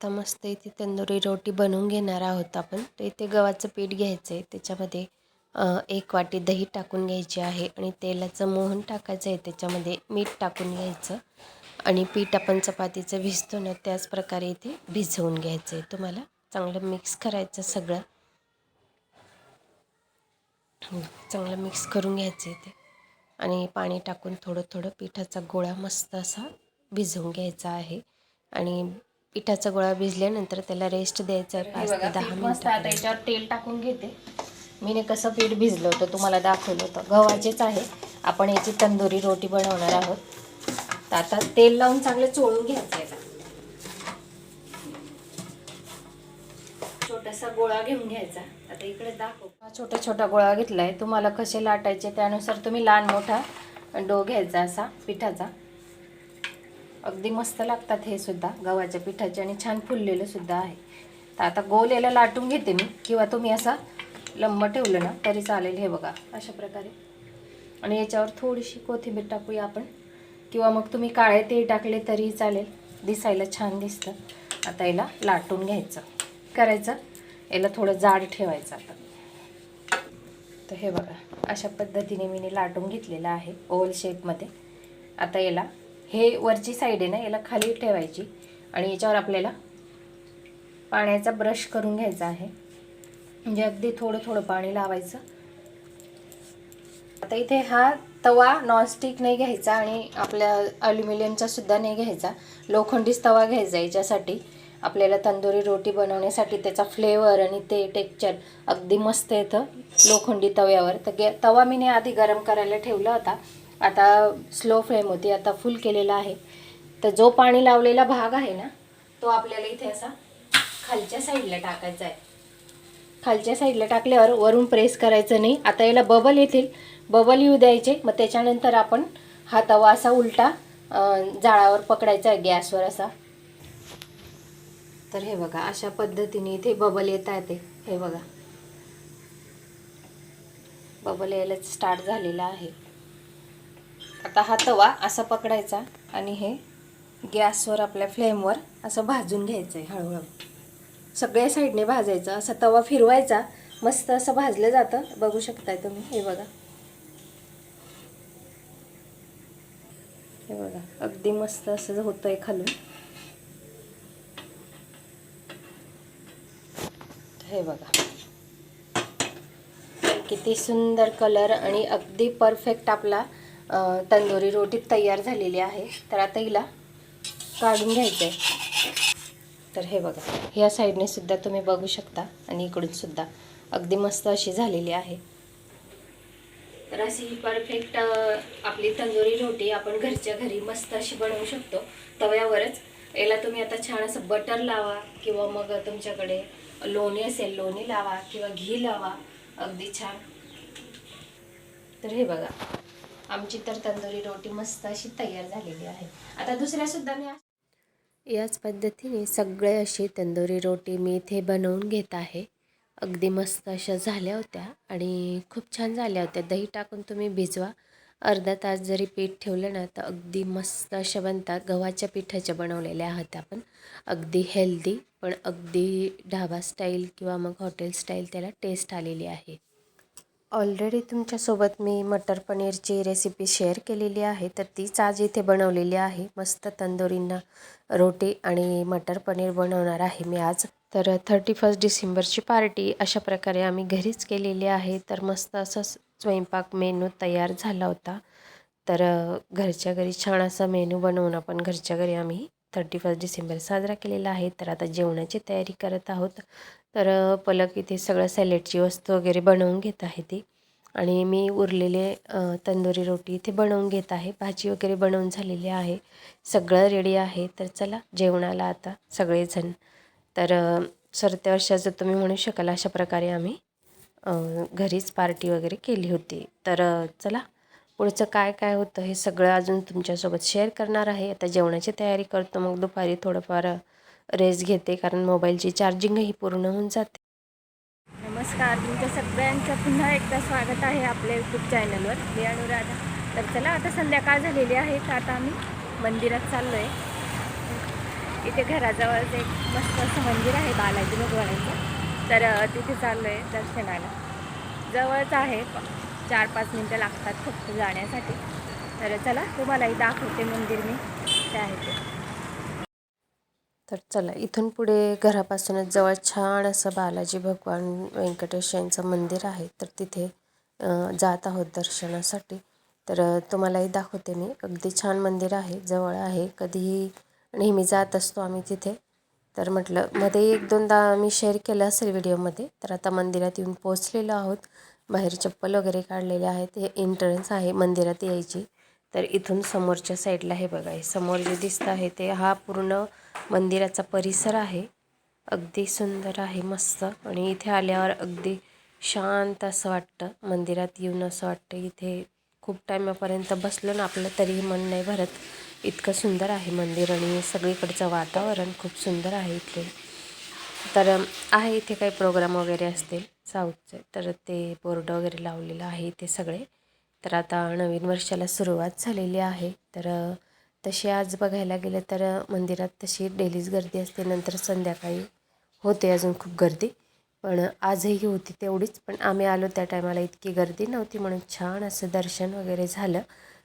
आता मस्त इथे तंदुरी रोटी बनवून घेणार आहोत आपण. तर इथे गव्हाचं पीठ घ्यायचं आहे. त्याच्यामध्ये एक वाटी दही टाकून घ्यायची आहे आणि तेलाचं मोहन टाकायचं आहे. त्याच्यामध्ये मीठ टाकून घ्यायचं आणि पीठ आपण चपातीचं भिजतो ना त्याचप्रकारे इथे भिजवून घ्यायचं आहे. तुम्हाला चांगलं मिक्स करायचं सगळं. चांगलं मिक्स करून घ्यायचं इथे. आणि पाणी टाकून थोडं थोडं पिठाचा गोळा मस्त असा भिजवून घ्यायचा आहे. आणि पिठाचा गोळा भिजल्यानंतर त्याला रेस्ट द्यायचा पाच ते दहा मिनिटं याच्यावर तेल टाकून घेते. मीने कसं पीठ भिजलं होतं तुम्हाला दाखवलं होतं. गव्हाचेच आहे. आपण याची तंदुरी रोटी बनवणार आहोत. तर आता तेल लावून चांगलं चोळून घ्यायचं याला छोटासा गोळा घेऊन घ्यायचा. आता इकडे दाखव. हा छोटा छोटा गोळा घेतलाय. तुम्हाला कसे लाटायचे त्यानुसार तुम्ही लहान मोठा डो घ्यायचा असा पिठाचा. अगदी मस्त लागतात हे सुद्धा गव्हाच्या पिठाचे आणि छान फुललेलं सुद्धा आहे. तर आता गोल याला लाटून घेते मी किंवा तुम्ही असा लंब ठेवलं ना तरी चालेल हे बघा अशा प्रकारे. आणि याच्यावर थोडीशी कोथिंबीर टाकूया आपण किंवा मग तुम्ही काळे तेल टाकले तरी चालेल दिसायला छान दिसतं. आता याला लाटून घ्यायचं. करायचं याला थोडं जाड ठेवायचं आता. तर हे बघा अशा पद्धतीने मी लाटून घेतलेलं आहे ओल शेपमध्ये आता याला हे वरची साईड आहे ना याला खाली ठेवायची. आणि याच्यावर आपल्याला पाण्याचा ब्रश करून घ्यायचा आहे. म्हणजे अगदी थोडं थोडं पाणी लावायचं. आता इथे हा तवा नॉनस्टिक नाही घ्यायचा आणि आपल्या अल्युमिनियमचा सुद्धा नाही घ्यायचा. लोखंडीच तवा घ्यायचा याच्यासाठी. आपल्याला तंदुरी रोटी बनवण्यासाठी त्याचा फ्लेवर आणि ते टेक्चर अगदी मस्त येतं लोखंडी तव्यावर. तर गे तवा मी आधी गरम करायला ठेवला होता आता स्लो फ्लेम होती आता फुल केलेला आहे. तर जो पाणी लावलेला भाग आहे ना तो आपल्याला इथे असा खालच्या साईडला टाकायचा आहे. खालच्या साईडला टाकल्यावर वरून प्रेस करायचं नाही. आता याला बबल येतील. बबल येऊ द्यायचे. मग त्याच्यानंतर आपण हा तवा असा उलटा जाळावर पकडायचा आहे गॅसवर असा. तर हे बघा अशा पद्धतीने इथे बबल येत आहे ते. हे बघा. बबल यायला स्टार्ट झालेला आहे. आता हा तवा असा पकडायचा आणि हे गॅसवर आपल्या फ्लेमवर असं भाजून घ्यायचं आहे हळूहळू. सगळ्या साईडने भाजायचं असा तवा फिरवायचा मस्त असं भाजलं जातं. बघू शकताय तुम्ही हे बघा. हे बघा अगदी मस्त असं होतंय खालून. हे बघा. किती सुंदर कलर आणि अगदी परफेक्ट आपला तंदुरी रोटी तयार झालेली आहे. तर आता हिला काढून घ्यायचं आहे तर हे बघा ह्या साईडने सुद्धा तुम्ही बघू शकता आणि इकडून सुद्धा. अगदी मस्त अशी झालेली आहे. तर अशी परफेक्ट आपली तंदुरी रोटी आपण घरच्या घरी मस्त अशी बनवू शकतो. तव्यावरच. याला तुम्ही आता छान असं बटर लावा किंवा मग तुमच्याकडे लोणी असेल लोणी लावा किंवा घी लावा. अगदी छान. तर हे बघा. आमची तर तंदुरी रोटी मस्त अशी तयार झालेली आहे. आता दुसऱ्या सुद्धा मी याच पद्धतीने सगळे अशी तंदुरी रोटी मी इथे बनवून घेत आहे. अगदी मस्त अशा झाल्या होत्या आणि खूप छान झाल्या होत्या. दही टाकून तुम्ही भिजवा. अर्धा तास जरी पीठ ठेवलं ना तर अगदी मस्त अशा बनतात. गव्हाच्या पिठाच्या बनवलेल्या आहात आपण. अगदी हेल्दी पण अगदी ढाबा स्टाईल किंवा मग हॉटेल स्टाईल त्याला टेस्ट आलेली आहे. ऑलरेडी तुमच्यासोबत मी मटर पनीरची रेसिपी शेअर केलेली आहे तर तीच आज इथे बनवलेली आहे. मस्त तंदुरींना रोटी आणि मटर पनीर बनवणार आहे मी आज. तर थर्टी फर्स्ट डिसेंबरची पार्टी अशा प्रकारे आम्ही घरीच केलेली आहे. तर मस्त असा स्वयंपाक मेनू तयार झाला होता. तर घरच्या घरी छान असा मेनू बनवून आपण घरच्या घरी आम्ही थर्टी फर्स्ट डिसेंबर साजरा केलेला आहे. तर आता जेवणाची तयारी करत आहोत. तर पलक इथे सगळं सॅलेडची वस्तू वगैरे बनवून घेत आहे ती. आणि मी उरलेले तंदुरी रोटी इथे बनवून घेत आहे. भाजी वगैरे बनवून झालेली आहे. सगळं रेडी आहे. तर चला जेवणाला आता सगळेजण. तर सरत्या वर्षाचं तुम्ही म्हणू शकाल अशा प्रकारे आम्ही घरीच पार्टी वगैरे केली होती. तर चला पुढचं काय काय होतं हे सगळं अजून तुमच्यासोबत शेअर करणार आहे. आता जेवणाची तयारी करतो. मग दुपारी थोडंफार रेस्ट घेते कारण मोबाईलची चार्जिंगही पूर्ण होऊन जाते. नमस्कार तुमच्या सगळ्यांचं पुन्हा एकदा स्वागत आहे आपल्या यूट्यूब चॅनलवर मी अनुराधा. तर चला आता संध्याकाळ झालेली आहे तर आता आम्ही मंदिरात चाललो आहे इथे घराजवळच एक मस्त असं मंदिर आहे बालाजी भगवानाचं. तर तिथे चाललो आहे दर्शनाला. जवळच आहे चार पाच मिनटं लागतात फक्त जाण्यासाठी. तर चला तुम्हालाही दाखवते मंदिर मी. ते आहे ते. तर चला इथून पुढे घरापासूनच जवळ छान असं बालाजी भगवान व्यंकटेश यांचं मंदिर आहे. तर तिथे जात आहोत दर्शनासाठी. तर तुम्हालाही दाखवते मी. अगदी छान मंदिर आहे जवळ आहे. कधीही नेहमी जात असतो आम्ही तिथे. तर म्हटलं मध्ये एक दोनदा मी शेअर केलं असेल व्हिडिओमध्ये तर आता मंदिरात येऊन पोचलेलो आहोत. बाहेर चप्पल वगैरे काढलेले आहेत. हे एंट्रन्स आहे मंदिरात यायची. तर इथून समोरच्या साईडला हे बघा हे समोर जे दिसतं आहे ते हा पूर्ण मंदिराचा परिसर आहे. अगदी सुंदर आहे मस्त. आणि इथे आल्यावर अगदी शांत असं वाटतं. मंदिरात येऊन असं वाटतं इथे खूप टायमापर्यंत बसलो ना आपलं तरीही मन नाही भरत. इतकं सुंदर आहे मंदिर आणि सगळीकडचं वातावरण खूप सुंदर आहे इथले तर आहे इथे काही प्रोग्राम वगैरे असतील साऊथचे. तर ते बोर्ड वगैरे लावलेलं आहे इथे सगळे. तर आता नवीन वर्षाला सुरुवात झालेली आहे. तर तशी आज बघायला गेलं तर मंदिरात तशी डेलीच गर्दी असते. नंतर संध्याकाळी होते अजून खूप गर्दी. पण आजही होती तेवढीच. पण आम्ही आलो त्या टायमाला इतकी गर्दी नव्हती म्हणून छान असं दर्शन वगैरे झालं.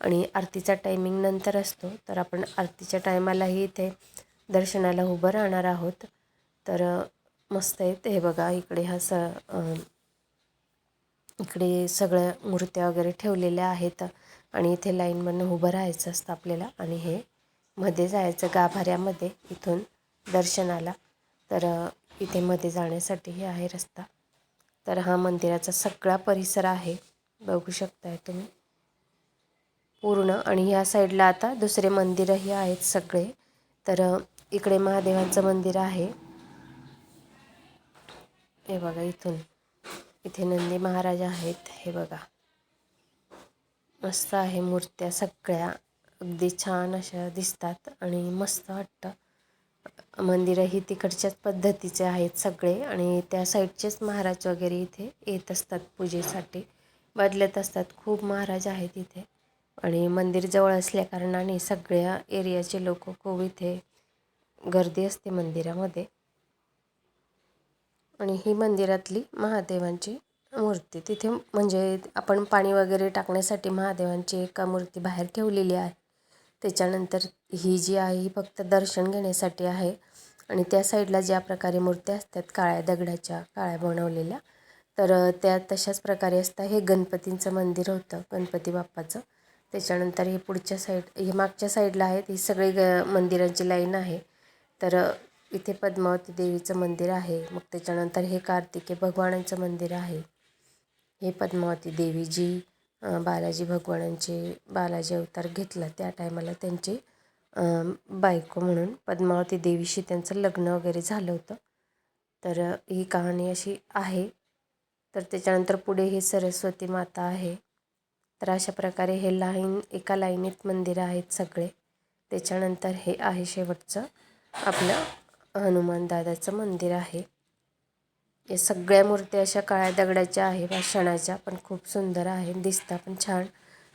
आणि आरतीचा टायमिंग नंतर असतो. तर आपण आरतीच्या टायमालाही इथे दर्शनाला उभं राहणार आहोत. तर मस्त आहेत हे बघा इकडे हा स इकडे सगळ्या मूर्त्या वगैरे ठेवलेल्या आहेत. आणि इथे लाईनमधनं उभं राहायचं असतं आपल्याला. आणि हे मध्ये जायचं गाभाऱ्यामध्ये इथून दर्शनाला. तर इथे मध्ये जाण्यासाठी हे आहे रस्ता. तर हा मंदिराचा सगळा परिसर आहे. बघू शकताय तुम्ही. पूर्ण. आणि ह्या साईडला आता दुसरे मंदिरही आहेत सगळे. तर इकडे महादेवांचं मंदिर आहे. हे बघा इथून. इथे नंदी महाराज आहेत. हे बघा. मस्त आहे मूर्त्या सगळ्या. अगदी छान अशा दिसतात आणि मस्त वाटतं. मंदिरंही तिकडच्याच पद्धतीचे आहेत सगळे आणि त्या साईडचेच महाराज वगैरे इथे येत असतात पूजेसाठी. बदलत असतात. खूप महाराज आहेत इथे. आणि मंदिर जवळ असल्या कारणाने सगळ्या एरियाचे लोक खूप इथे गर्दी असते मंदिरामध्ये. आणि ही मंदिरातली महादेवांची मूर्ती. तिथे म्हणजे आपण पाणी वगैरे टाकण्यासाठी महादेवांची एका मूर्ती बाहेर ठेवलेली आहे. त्याच्यानंतर ही जी आहे ही फक्त दर्शन घेण्यासाठी आहे. आणि त्या साईडला ज्या प्रकारे मूर्त्या असतात काळ्या दगडाच्या काळ्या बनवलेल्या तर त्या तशाच प्रकारे असतात हे गणपतींचं मंदिर होतं गणपती बाप्पाचं. त्याच्यानंतर हे पुढच्या साईड हे मागच्या साईडला आहेत. ही सगळी ग मंदिरांची लाईन आहे. तर इथे पद्मावती देवीचं मंदिर आहे. मग त्याच्यानंतर हे कार्तिके भगवानांचं मंदिर आहे. हे पद्मावती देवी जी बालाजी भगवानांचे बालाजी अवतार घेतला. त्या टायमाला त्यांची बायको म्हणून पद्मावती देवीशी त्यांचं लग्न वगैरे झालं होतं. तर ही कहाणी अशी आहे. तर त्याच्यानंतर पुढे ही सरस्वती माता आहे. तर अशा प्रकारे हे लाईन एका लाईनीत मंदिरं आहेत सगळे. त्याच्यानंतर हे आहे शेवटचं आपलं हनुमान दादाचं मंदिर आहे. या सगळ्या मूर्त्या अशा काळ्या दगडाच्या आहे भाषणाच्या पण खूप सुंदर आहे दिसता पण छान.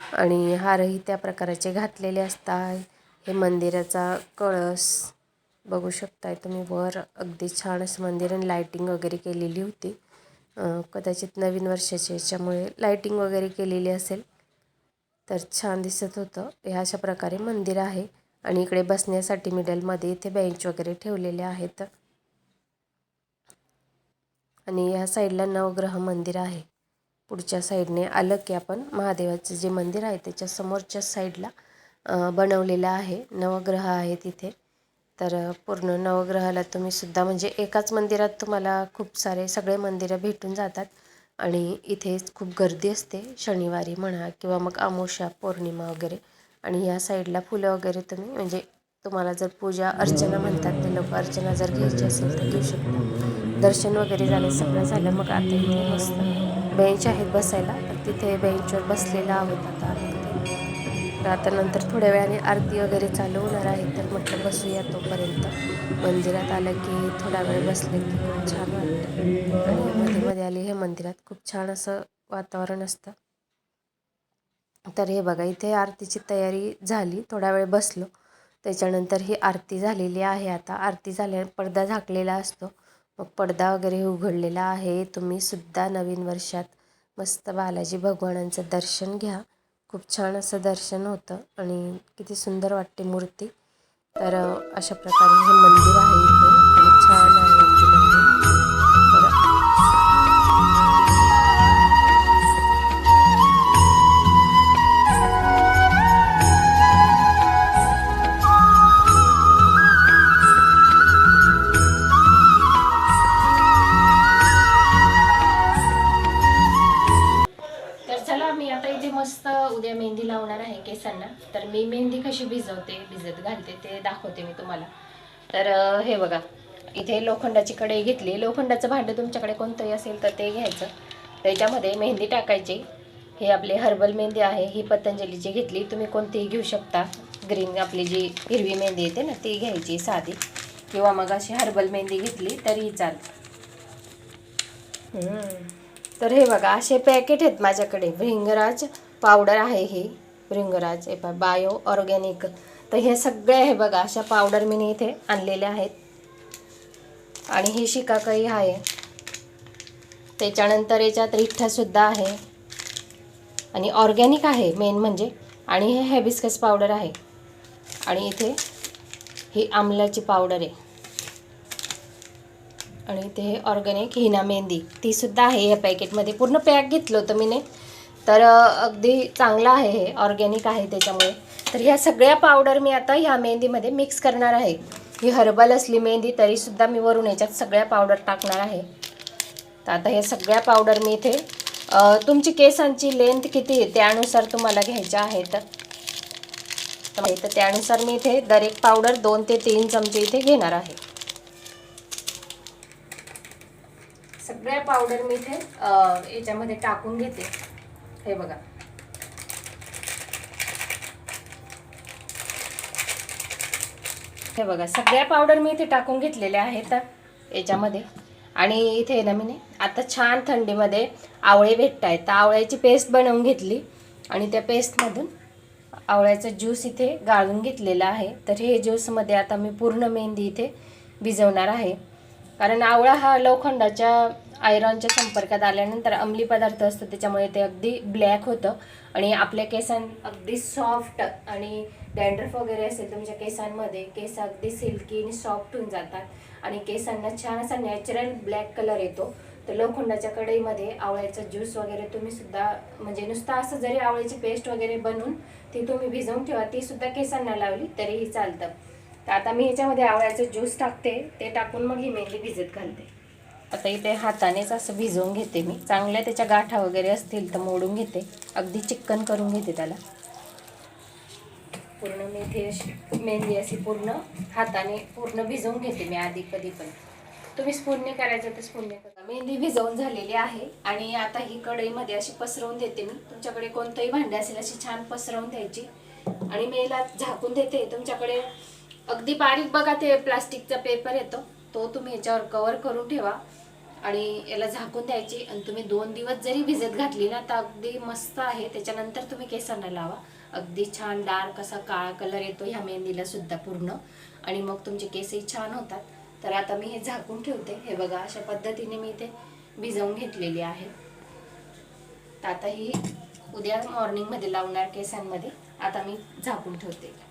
आणि हारही त्या प्रकाराचे घातलेले असतात. हे मंदिराचा कळस बघू शकताय तुम्ही वर अगदी छान असं मंदिर आणि लायटिंग वगैरे केलेली होती. कदाचित नवीन वर्षाच्या याच्यामुळे लायटिंग वगैरे केलेली असेल तर छान दिसत होतं. ह्या अशा प्रकारे मंदिर आहे. आणि इकडे बसण्यासाठी मिडलमध्ये इथे बेंच वगैरे ठेवलेले आहेत. आणि या साईडला नवग्रह मंदिर आहे. पुढच्या साईडने आलं की आपण महादेवाचं जे मंदिर आहे त्याच्या समोरच्या साईडला बनवलेलं आहे. नवग्रह आहे तिथे तर पूर्ण नवग्रहाला तुम्ही सुद्धा म्हणजे एकाच मंदिरात तुम्हाला खूप सारे सगळे मंदिरं भेटून जातात. आणि इथे खूप गर्दी असते. शनिवारी म्हणा किंवा मग अमावस्या पौर्णिमा वगैरे. आणि या साईडला फुलं वगैरे तुम्ही म्हणजे तुम्हाला जर पूजा अर्चना म्हणतात ते लोक अर्चना जर घ्यायची असेल तर घेऊ शकता. दर्शन वगैरे झालं सगळं झालं. मग आता इथे मस्त बेंच आहेत बसायला. तर तिथे बेंचवर बसलेला आहोत आता तर आता नंतर थोड्या वेळाने आरती वगैरे चालू होणार आहे. तर म्हटलं बसूया तोपर्यंत. मंदिरात आलं की थोडा वेळ बसले की खूप छान वाटतं. आणि मध्ये मध्ये आली हे मंदिरात खूप छान असं वातावरण असतं. तर हे बघा इथे आरतीची तयारी झाली. थोडा वेळ बसलो. त्याच्यानंतर ही आरती झालेली आहे आता. आरती झाल्या पडदा झाकलेला असतो. पडदा वगैरे उघडलेला आहे. तुम्ही सुद्धा नवीन वर्षात मस्त बालाजी भगवानांचं दर्शन घ्या. खूप छान असं दर्शन होतं आणि किती सुंदर वाटते मूर्ती. तर अशा प्रकारे हे मंदिर आहे भिजवते भिजत घालते ते दाखवते मी तुम्हाला. तर हे बघा इथे लोखंडाची कढई घेतली. लोखंडाचं भांडं तुमच्याकडे कोणतंही असेल तर ते घ्यायचं. त्याच्यामध्ये मेहंदी टाकायची. हे आपले हर्बल मेहंदी आहे. ही पतंजलीची घेतली तुम्ही कोणतीही घेऊ शकता. ग्रीन आपली जी हिरवी मेहंदी येते ना ती घ्यायची साधी. किंवा मग अशी हर्बल मेहंदी घेतली तरीही चालतं तर हे बघा असे पॅकेट आहेत माझ्याकडे. भृंगराज पावडर आहे ही. रिंगराज हे पहा बायो ऑर्गॅनिक. तर हे सगळे आहे बघा अशा पावडर मी इथे आणलेल्या आहेत. आणि ही शिकाकाई आहे. त्याच्यानंतर याच्यात रिठ्ठासुद्धा आहे. आणि ऑर्गॅनिक आहे मेन म्हणजे. आणि हे हॅबिस्कस पावडर आहे. आणि इथे ही आमल्याची पावडर आहे. आणि इथे हे ऑर्गॅनिक हिना मेहंदी. ती सुद्धा आहे या पॅकेटमध्ये पूर्ण पॅक घेतलं होतं मी तर अगदी चांगलं आहे हे ऑर्गॅनिक आहे त्याच्यामुळे. तर ह्या सगळ्या पावडर मी आता ह्या मेहंदीमध्ये मिक्स करणार आहे. ही हर्बल असली मेहंदी तरीसुद्धा मी वरून याच्यात सगळ्या पावडर टाकणार आहे. तर आता हे सगळ्या पावडर मी इथे तुमची केसांची लेंथ किती आहे त्यानुसार तुम्हाला घ्यायच्या आहेत तर. त्यानुसार मी इथे दर एक पावडर दोन ते तीन चमचे इथे घेणार आहे. सगळ्या पावडर मी इथे याच्यामध्ये टाकून घेते. हे बघा. हे बघा सगळ्या पावडर मी इथे टाकून घेतलेल्या आहेत याच्यामध्ये. आणि इथे ना मी आता छान थंडीमध्ये आवळे भेटत आहेत तर आवळ्याची पेस्ट बनवून घेतली आणि त्या पेस्टमधून आवळ्याचा ज्यूस इथे गाळून घेतलेला आहे. तर हे ज्यूसमध्ये आता मी पूर्ण मेहंदी इथे भिजवणार आहे. कारण आवळा हा लोखंडाच्या आयरनच्या संपर्कात आल्यानंतर अंमली पदार्थ असतो त्याच्यामुळे ते अगदी ब्लॅक होतं. आणि आपल्या केसां अगदी सॉफ्ट आणि डँड्रफ वगैरे असेल तुमच्या केसांमध्ये केस अगदी सिल्की आणि सॉफ्ट होऊन जातात. आणि केसांना छान असा नॅचरल ब्लॅक कलर येतो. तर लोखंडाच्या कढईमध्ये आवळ्याचा ज्यूस वगैरे तुम्ही सुद्धा म्हणजे नुसतं असं जरी आवळ्याची पेस्ट वगैरे बनवून ती तुम्ही भिजवून ठेवा ती सुद्धा केसांना लावली तरीही चालतं. तर आता मी ह्याच्यामध्ये आवळ्याचं ज्यूस टाकते ते टाकून मग ही मेहंदी भिजत घालते. आता इथे हातानेच असं भिजवून घेते मी. चांगल्या त्याच्या गाठा वगैरे असतील तर मोडून घेते. अगदी चिकन करून घेते त्याला. पूर्ण मेथी अशी मेहंदी अशी पूर्ण हाताने पूर्ण भिजवून घेते मी आधी कधी पण. तुम्ही स्पूनने करायचं तर स्पूनने करा. मेहंदी भिजवून झालेली आहे आणि आता ही कढईमध्ये अशी पसरवून देते मी. तुमच्याकडे कोणतंही भांडे असेल अशी छान पसरवून द्यायची. आणि मेला झाकून देते. तुमच्याकडे अगदी बारीक बघा ते प्लास्टिकचा पेपर येतो. तो तुम्ही याच्यावर कवर करून ठेवा. आणि याला झाकून द्यायची. आणि तुम्ही दोन दिवस जरी भिजत घातली ना तर अगदी मस्त आहे. त्याच्यानंतर तुम्ही केसांना लावा. अगदी छान डार्क असा काळा कलर येतो ह्या मेहंदीला सुद्धा पूर्ण. आणि मग तुमचे केसही छान होतात. तर आता मी हे झाकून ठेवते. हे बघा अशा पद्धतीने मी ते भिजवून घेतलेली आहे. तर आता ही उद्या मॉर्निंगमध्ये लावणार केसांमध्ये. आता मी झाकून ठेवते.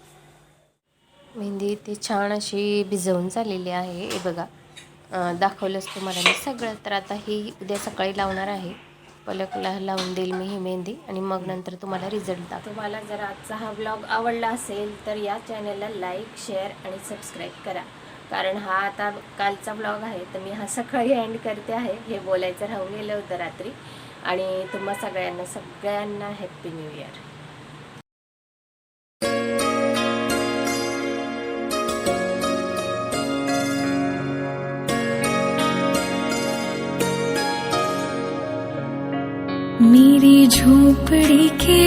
मेहंदी ती छान अशी भिजवून झालेली आहे. हे बघा. दाखवलंच तुम्हाला मी सगळं. तर आता ही उद्या सकाळी लावणार आहे. पलकला लावून देईल मी ही मेहंदी आणि मग नंतर तुम्हाला रिझल्ट दाखव. तुम्हाला जर आजचा हा ब्लॉग आवडला असेल तर या चॅनलला लाईक शेअर आणि सबस्क्राईब करा. कारण हा आता कालचा ब्लॉग आहे तर मी हा सकाळी एंड करते आहे. हे बोलायचं राहून गेलं होतं रात्री. आणि तुम्हा सगळ्यांना सगळ्यांना हॅप्पी न्यू इयर झोपड़ी के